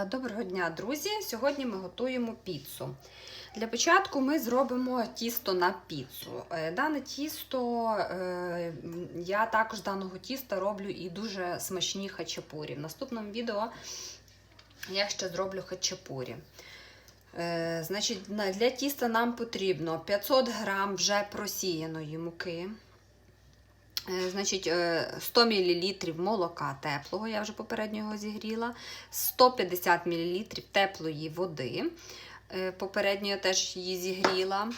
Е, Доброго дня, друзі! Сьогодні ми готуємо піцу. Для початку ми зробимо тісто на піцу. Е, Дане тісто, е, я також даного тіста роблю і дуже смачні хачапурі. В наступному відео я ще зроблю хачапурі. Значить, для тіста нам потрібно 500 грам вже просіяної муки. Е, Значить, е, 100 мл молока теплого, я вже попередньо його зігріла, 150 мл теплої води. е, Попередньо я теж її зігріла.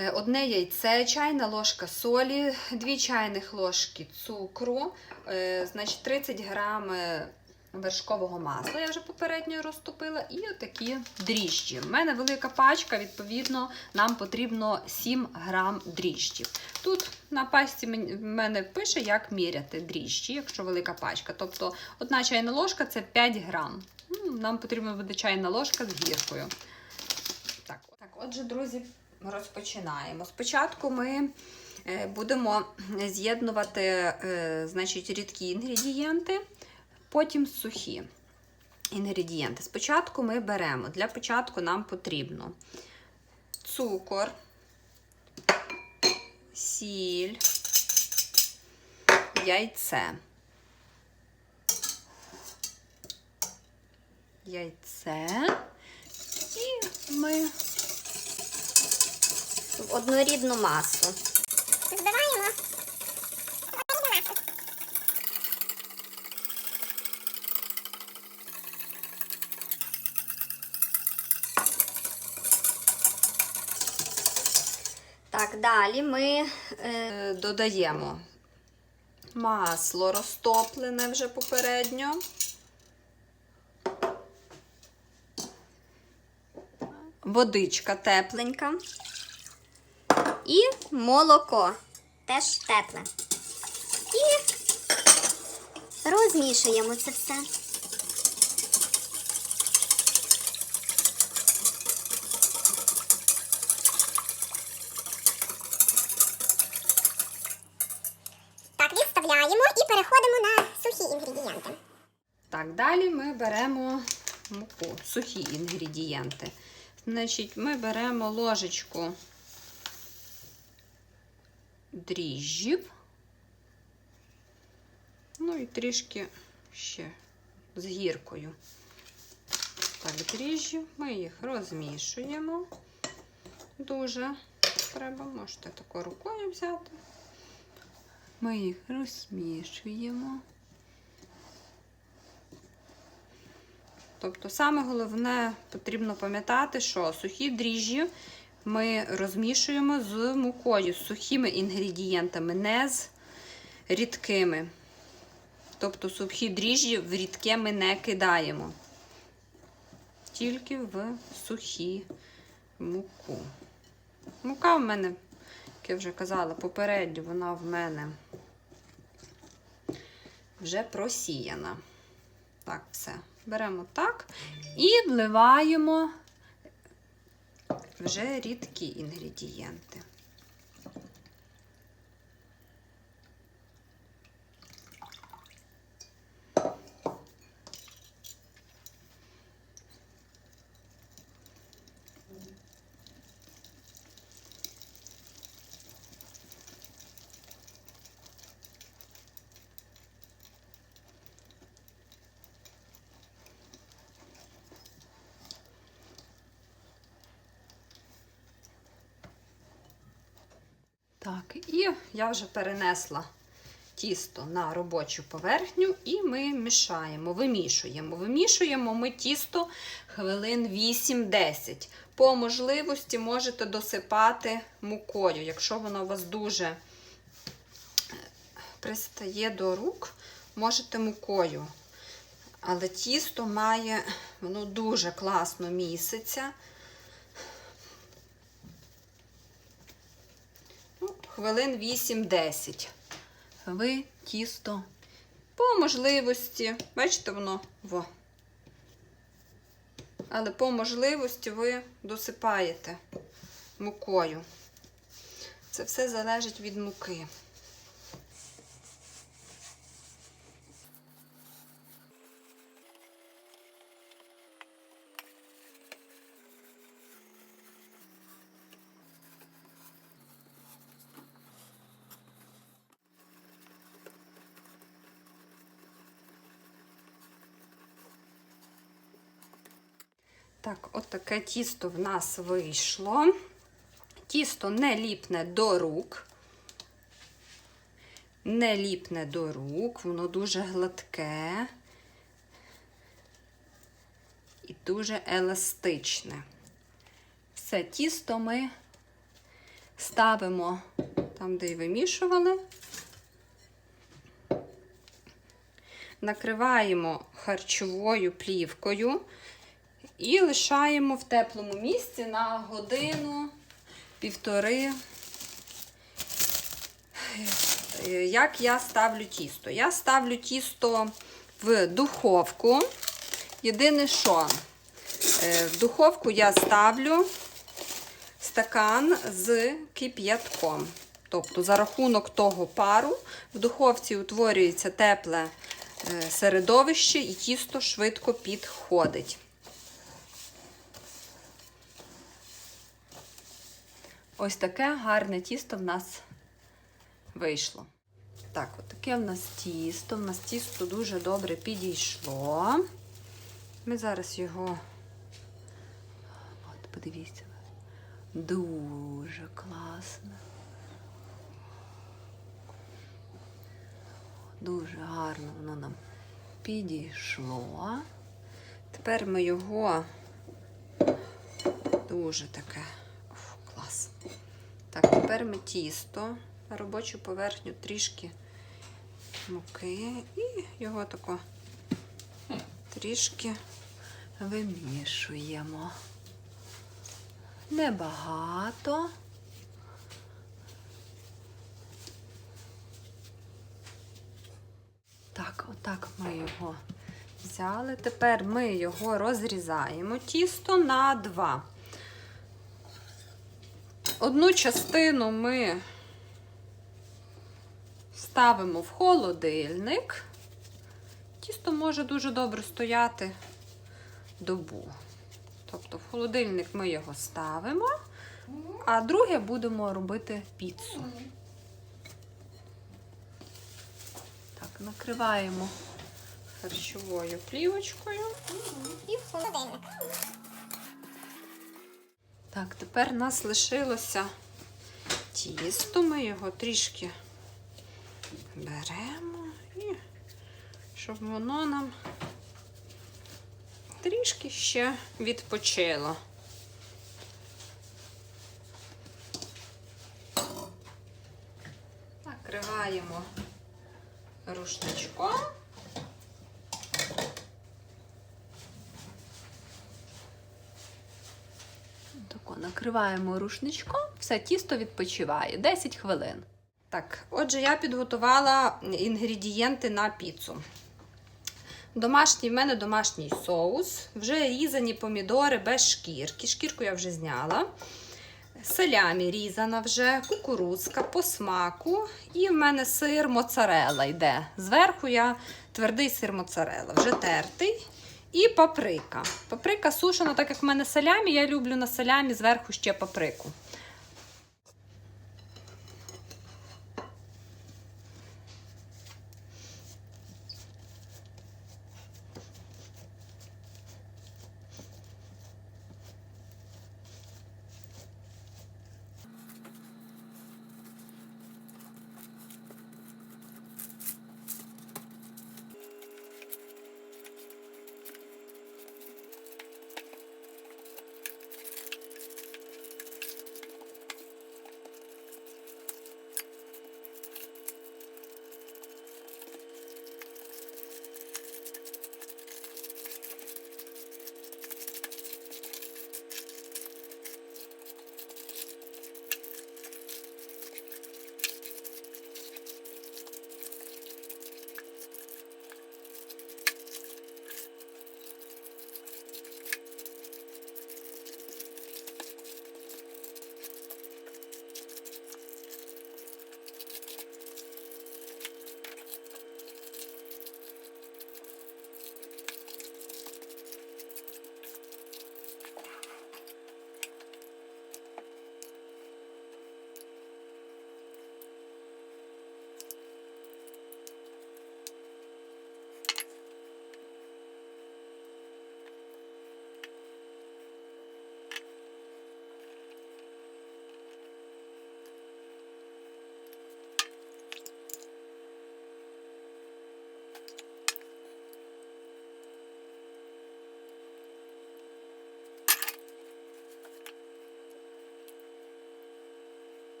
Е, Одне яйце, чайна ложка солі, 2 чайних ложки цукру, е, значить 30 грам е, вершкового масла, я вже попередньо розтопила, і отакі дріжджі. У мене велика пачка, відповідно, нам потрібно 7 грам дріжджів. Тут на мен- в мене пише, як міряти дріжджі, якщо велика пачка. Тобто одна чайна ложка це 5 грам. Ну, Нам потрібна буде чайна ложка з гіркою. Так, так, отже, друзі, розпочинаємо. Спочатку ми е, будемо з'єднувати е, значить, рідкі інгредієнти, потім сухі інгредієнти. Спочатку ми беремо, для початку нам потрібно цукор, сіль, яйце. Яйце. І ми в однорідну масу. Так, далі ми е, додаємо масло розтоплене вже попередньо. Водичка тепленька. і молоко теж тепле. І розмішуємо це все. Так, відставляємо і переходимо на сухі інгредієнти. Так, далі ми беремо муку, сухі інгредієнти. Значить, ми беремо ложечку дріжджів. Ну і трішки ще з гіркою. Так, дріжджі, ми їх розмішуємо. Дуже треба, можете тако рукою взяти. Ми їх розмішуємо. Тобто, саме головне потрібно пам'ятати, що сухі дріжджі ми розмішуємо з мукою, з сухими інгредієнтами, не з рідкими. Тобто сухі дріжджі в рідке ми не кидаємо, тільки в сухі муку. Мука в мене, як я вже казала, попередньо вона в мене вже просіяна. Так, все. Беремо так і вливаємо вже рідкі інгредієнти. Так, і я вже перенесла тісто на робочу поверхню, і ми мішаємо, вимішуємо. Вимішуємо ми тісто хвилин 8-10. По можливості можете досипати мукою, якщо воно у вас дуже е, пристає до рук, можете мукою. Але тісто має, воно дуже класно міситься. Хвилин 8-10. Ви тісто по можливості, бачите, воно во. Але по можливості ви досипаєте мукою. Це все залежить від муки. Так, от таке тісто в нас вийшло. Тісто не ліпне до рук. Не ліпне до рук, воно дуже гладке і дуже еластичне. Все тісто ми ставимо там, де й вимішували. Накриваємо харчовою плівкою і лишаємо в теплому місці на годину, півтори. Як я ставлю тісто? Я ставлю тісто в духовку. Єдине, що е, в духовку я ставлю стакан з кип'ятком. Тобто, за рахунок того пару в духовці утворюється тепле е, середовище і тісто швидко підходить. Ось таке гарне тісто в нас вийшло. Так, от таке в нас тісто. В нас тісто дуже добре підійшло. Ми зараз його. От, подивіться. Дуже класно. Дуже гарно воно нам підійшло. Тепер ми його дуже таке. Так, тепер ми тісто на робочу поверхню трішки муки і його тако трішки вимішуємо. Небагато. Так, отак ми його взяли. Тепер ми його розрізаємо тісто на два. Одну частину ми ставимо в холодильник. Тісто може дуже добре стояти добу. Тобто в холодильник ми його ставимо, а друге будемо робити піцу. Так, накриваємо харчовою плівочкою. І в холодильник. Так, тепер нас лишилося тісто. Ми його трішки беремо і щоб воно нам трішки ще відпочило. Накриваємо рушничком. Тако накриваємо рушничком, все тісто відпочиває 10 хвилин. Так, отже, я підготувала інгредієнти на піцу. Домашній в мене домашній соус, вже різані помідори без шкірки. Шкірку я вже зняла. Селямі різана вже, кукурузка по смаку. І в мене сир моцарелла йде. Зверху я твердий сир моцарелла, вже тертий. І паприка. Паприка сушена, так як в мене салямі, я люблю на салямі зверху ще паприку.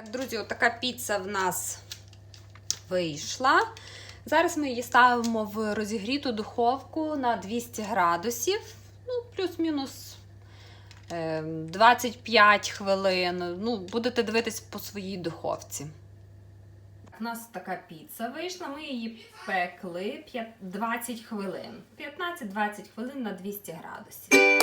Так, друзі, отака піца в нас вийшла. Зараз ми її ставимо в розігріту духовку на 200 градусів, ну, плюс-мінус е, 25 хвилин. Ну, будете дивитись по своїй духовці. У нас така піца вийшла, ми її пекли 20 хвилин. 15-20 хвилин на 200 градусів.